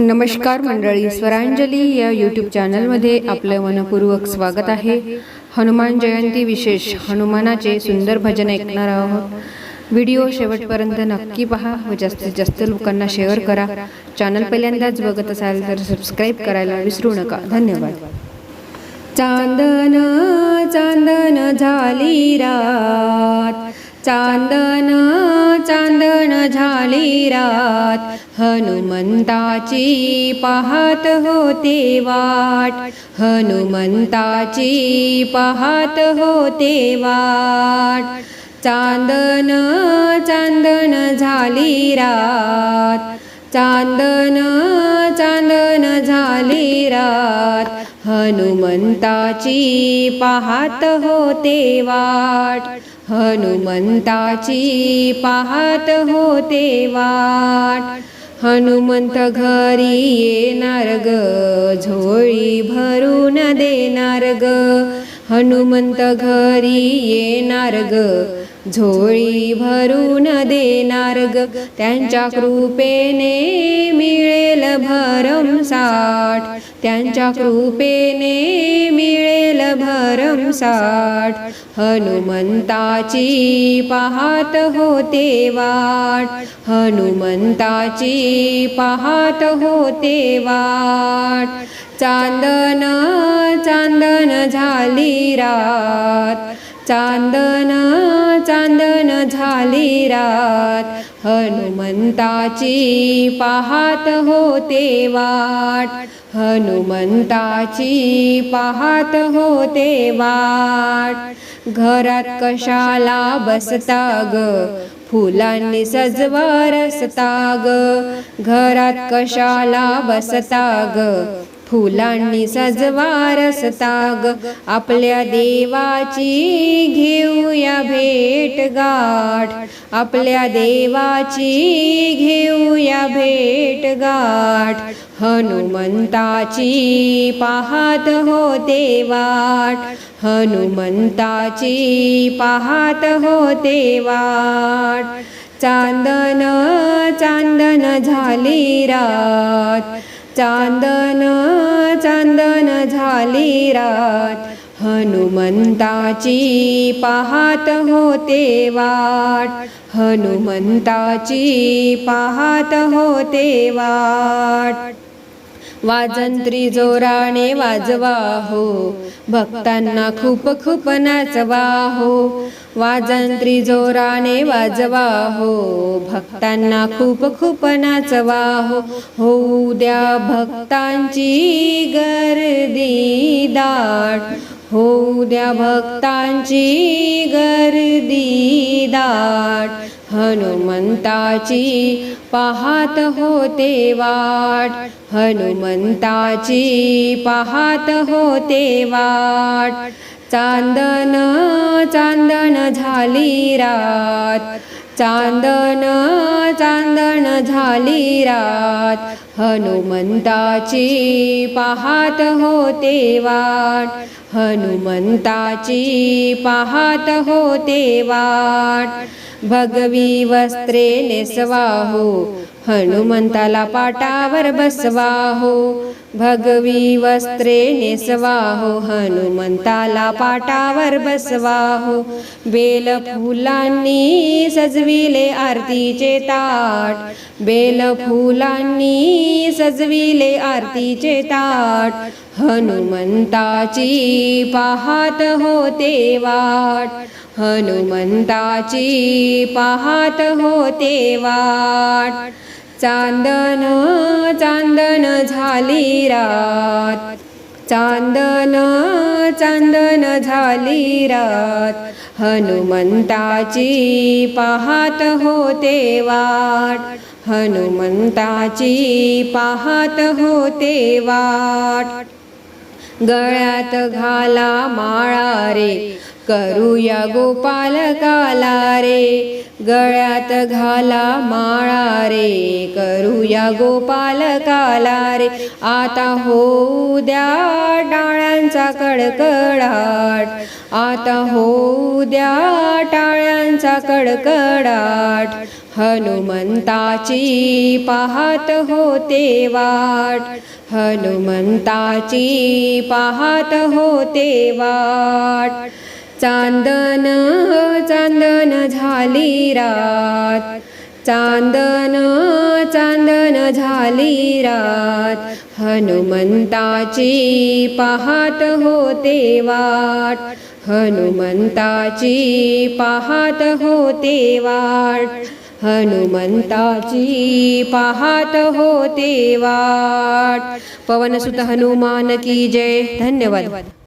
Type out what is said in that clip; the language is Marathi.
नमस्कार मंडळी स्वरांजली या यूट्यूब चॅनलमध्ये आपलं मनपूर्वक स्वागत आहे. हनुमान जयंती विशेष हनुमानाचे सुंदर भजन ऐकणार आहोत. व्हिडिओ शेवटपर्यंत नक्की पहा व जास्तीत जास्त लोकांना शेअर करा. चॅनल पहिल्यांदाच बघत असाल तर सबस्क्राईब करायला विसरू नका. धन्यवाद. चांदन चांदन झाली रात. चांदन चांदन झाली रात. हनुमंताची पाहत होते वाट. हनुमंताची पाहत होते वाट. चांदन चांदन झाली रात. चांदन चांदन झाली रात. हनुमंताची पाहत होते वाट. हनुमंताची पाहत होते वाट. हनुमंत घरी येणार ग झोळी भरून देणार ग हनुमंत घरी येणार ग झोळी भरून देणार ग. त्यांच्या कृपेने मिळेल भरमसाठ त्यांच्या कृपेने मिळेल भरमसाठ हनुमंताची पाहत होते वाट. हनुमंताची पाहत होते वाट. चांदन चांदन झाली रात. चांदन चांदन झाली रात. हनुमंताची पाहत होते वाट. हनुमंताची पाहत होते वाट. घरात कशाला बसता ग फुलांनी सजवा रसता ग घरात कशाला बसता ग फुलांनी सजवा रसताग. आपल्या देवाची घेऊया भेट गाठ. आपल्या देवाची घेऊया भेट गाठ. हनुमंताची पाहत होते वाट. हनुमंताची पाहत होते वाट. चांदन चांदन झाली रात. चांदन चांदन झाली रात. हनुमंताची पाहत होते वाट. हनुमंताची पाहत होते वाट. वाजंत्री जोराने वाजवा हो भक्तांना खूप खूप नाचवा हो वाजंत्री जोराने वाजवा हो भक्तांना खूप खूप नाचवा हो होऊ द्या भक्तांची गर्दी दाट. होऊ द्या भक्तांची गर्दी दाट. हनुमंताची पाहत होते वाट. हनुमंताची पाहत होते वाट. चांदन चांदन झाली रात. चांदन चांदन झाली रात. हनुमंताची पाहत होते वाट. हनुमंताची पाहत होते वाट. भगवी वस्त्रे नेसवाहो हनुमंताला पाटावर बसवाहो भगवी वस्त्रे नेसवाहो हनुमंताला पाटावर बसवाहो बेल फुलांनी सजविले आरतीचे ताट बेल फुलांनी सजविले आरतीचे ताट हनुमंताची पाहत होते वाट. हनुमंताची पाहत होते वाट. चांदन चांदन झाली रात. चांदन चांदन झाली रात. हनुमंताची पाहत होते वाट. हनुमंताची पाहत होते वाट. गळ्यात घाला माळा रे. करूया गोपाल काला रे गळ्यात घाला माळा रे करूया गोपाल काला रे आता होऊ द्या टाळ्यांचा कडकडाट आता होऊ द्या टाळ्यांचा कडकडाट. हनुमंताची पाहत होते वाट हनुमंताची पाहत होते वाट. चांदन चांदन झाली रात. चांदन चांदन झाली रात. हनुमंताची पाहत होते वाट. हनुमंताची पाहत होते वाट. हनुमंताची पाहत होते वाट. पवनसुत हनुमान की जय. धन्यवाद.